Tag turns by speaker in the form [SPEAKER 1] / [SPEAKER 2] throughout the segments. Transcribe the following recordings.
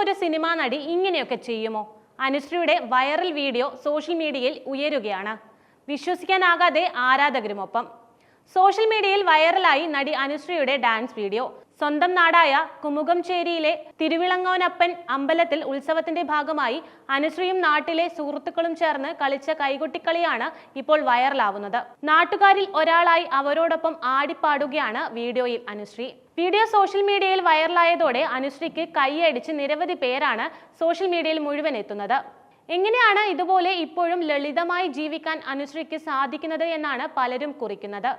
[SPEAKER 1] ഒരു സിനിമാ നടി ഇങ്ങനെയൊക്കെ ചെയ്യുമോ? അനുശ്രീയുടെ വൈറൽ വീഡിയോ സോഷ്യൽ മീഡിയയിൽ ഉയരുകയാണ്. വിശ്വസിക്കാനാകാതെ ആരാധകരുമൊപ്പം. സോഷ്യൽ മീഡിയയിൽ വൈറലായി നടി അനുശ്രീയുടെ ഡാൻസ് വീഡിയോ. സ്വന്തം നാടായ കുമുകംചേരിയിലെ തിരുവിളങ്ങോനപ്പൻ അമ്പലത്തിൽ ഉത്സവത്തിന്റെ ഭാഗമായി അനുശ്രീയും നാട്ടിലെ സുഹൃത്തുക്കളും ചേർന്ന് കളിച്ച കൈകൊട്ടിക്കളിയാണ് ഇപ്പോൾ വൈറലാവുന്നത്. നാട്ടുകാരിൽ ഒരാളായി അവരോടൊപ്പം ആടിപ്പാടുകയാണ് വീഡിയോയിൽ അനുശ്രീ. വീഡിയോ സോഷ്യൽ മീഡിയയിൽ വൈറലായതോടെ അനുശ്രീക്ക് കൈയടിച്ച് നിരവധി പേരാണ് സോഷ്യൽ മീഡിയയിൽ മുഴുവൻ എത്തുന്നത്. എങ്ങനെയാണ് ഇതുപോലെ ഇപ്പോഴും ലളിതമായി ജീവിക്കാൻ അനുശ്രീക്ക് സാധിക്കുന്നത് എന്നാണ് പലരും കുറിക്കുന്നത്.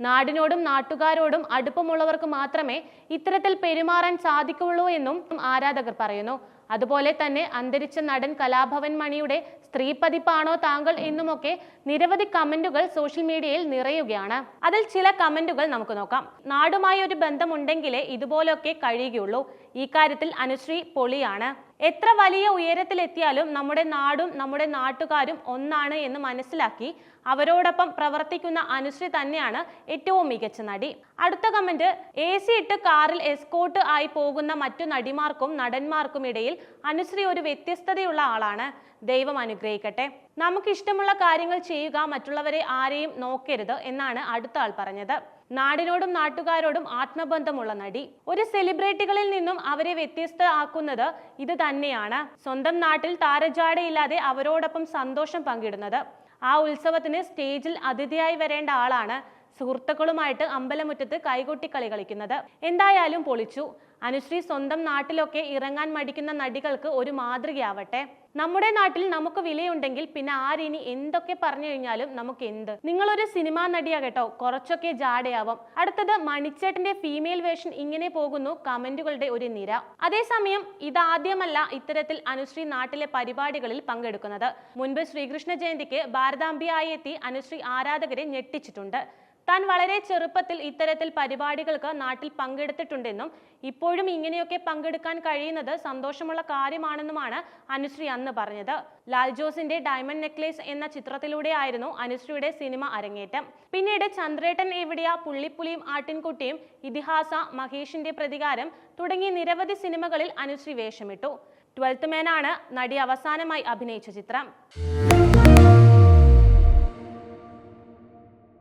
[SPEAKER 1] നാടിനോടും നാട്ടുകാരോടും അടുപ്പമുള്ളവർക്ക് മാത്രമേ ഇത്തരത്തിൽ പെരുമാറാൻ സാധിക്കുള്ളൂ എന്നും ആരാധകർ പറയുന്നു. അതുപോലെ തന്നെ അന്തരിച്ച നടൻ കലാഭവൻ മണിയുടെ സ്ത്രീ പതിപ്പാണോ താങ്കൾ എന്നുമൊക്കെ നിരവധി കമന്റുകൾ സോഷ്യൽ മീഡിയയിൽ നിറയുകയാണ്. അതിൽ ചില കമന്റുകൾ നമുക്ക് നോക്കാം. നാടുമായി ഒരു ബന്ധമുണ്ടെങ്കിലേ ഇതുപോലൊക്കെ കഴിയുകയുള്ളൂ. ഈ കാര്യത്തിൽ അനുശ്രീ പൊളിയാണ്. എത്ര വലിയ ഉയരത്തിലെത്തിയാലും നമ്മുടെ നാടും നമ്മുടെ നാട്ടുകാരും ഒന്നാണ് എന്ന് മനസ്സിലാക്കി അവരോടൊപ്പം പ്രവർത്തിക്കുന്ന അനുശ്രീ തന്നെയാണ് ഏറ്റവും മികച്ച നടി. അടുത്ത കമന്റ് എ സി ഇട്ട് കാറിൽ എസ്കോട്ട് ആയി പോകുന്ന മറ്റു നടിമാർക്കും നടന്മാർക്കും ഇടയിൽ അനുശ്രീ ഒരു വ്യത്യസ്തതയുള്ള ആളാണ്. ദൈവം അനുഗ്രഹിക്കട്ടെ. നമുക്ക് ഇഷ്ടമുള്ള കാര്യങ്ങൾ ചെയ്യുക മറ്റുള്ളവരെ ആരെയും നോക്കരുത് എന്നാണ് അടുത്ത ആൾ പറഞ്ഞത്. നാടിനോടും നാട്ടുകാരോടും ആത്മബന്ധമുള്ള നടി. ഒരു സെലിബ്രിറ്റികളിൽ നിന്നും അവരെ വ്യത്യസ്ത ആക്കുന്നത് ഇത് തന്നെയാണ്. സ്വന്തം നാട്ടിൽ താരജാടയില്ലാതെ അവരോടൊപ്പം സന്തോഷം പങ്കിടുന്നത്. ആ ഉത്സവത്തിന് സ്റ്റേജിൽ അതിഥിയായി വരേണ്ട ആളാണ്. സുഹൃത്തുക്കളുമായിട്ട് അമ്പലമുറ്റത്ത് കൈകൊട്ടിക്കളി കളിക്കുന്നത്. എന്തായാലും പൊളിച്ചു. അനുശ്രീ സ്വന്തം നാട്ടിലൊക്കെ ഇറങ്ങാൻ മടിക്കുന്ന നടികൾക്ക് ഒരു മാതൃകയാവട്ടെ. നമ്മുടെ നാട്ടിൽ നമുക്ക് വിലയുണ്ടെങ്കിൽ പിന്നെ ആരിനി എന്തൊക്കെ പറഞ്ഞു കഴിഞ്ഞാലും നമുക്ക് എന്ത് നിങ്ങളൊരു സിനിമാ നടിയാ കേട്ടോ. കുറച്ചൊക്കെ ജാടയാവും. അടുത്തത് മണിച്ചേട്ടന്റെ ഫീമെയിൽ വേഷൻ ഇങ്ങനെ പോകുന്നു കമന്റുകളുടെ ഒരു നിര. അതേസമയം ഇതാദ്യമല്ല ഇത്തരത്തിൽ അനുശ്രീ നാട്ടിലെ പരിപാടികളിൽ പങ്കെടുക്കുന്നത്. മുൻപ് ശ്രീകൃഷ്ണ ജയന്തിക്ക് ഭാരതാംബിയായി എത്തി അനുശ്രീ ആരാധകരെ ഞെട്ടിച്ചിട്ടുണ്ട്. താൻ വളരെ ചെറുപ്പത്തിൽ ഇത്തരത്തിൽ പരിപാടികൾക്ക് നാട്ടിൽ പങ്കെടുത്തിട്ടുണ്ടെന്നും ഇപ്പോഴും ഇങ്ങനെയൊക്കെ പങ്കെടുക്കാൻ കഴിയുന്നത് സന്തോഷമുള്ള കാര്യമാണെന്നുമാണ് അനുശ്രീ അന്ന് പറഞ്ഞത്. ലാൽ ജോസിന്റെ ഡയമണ്ട് നെക്ലേസ് എന്ന ചിത്രത്തിലൂടെയായിരുന്നു അനുശ്രീയുടെ സിനിമ അരങ്ങേറ്റം. പിന്നീട് ചന്ദ്രേട്ടൻ എവിടെയാ പുള്ളിപ്പുലിയും ആട്ടിൻകുട്ടിയും ഇതിഹാസ മഹേഷിന്റെ പ്രതികാരം തുടങ്ങി നിരവധി സിനിമകളിൽ അനുശ്രീ വേഷമിട്ടു. ട്വൽത്ത് മാനാണ് നടി അവസാനമായി അഭിനയിച്ച ചിത്രം.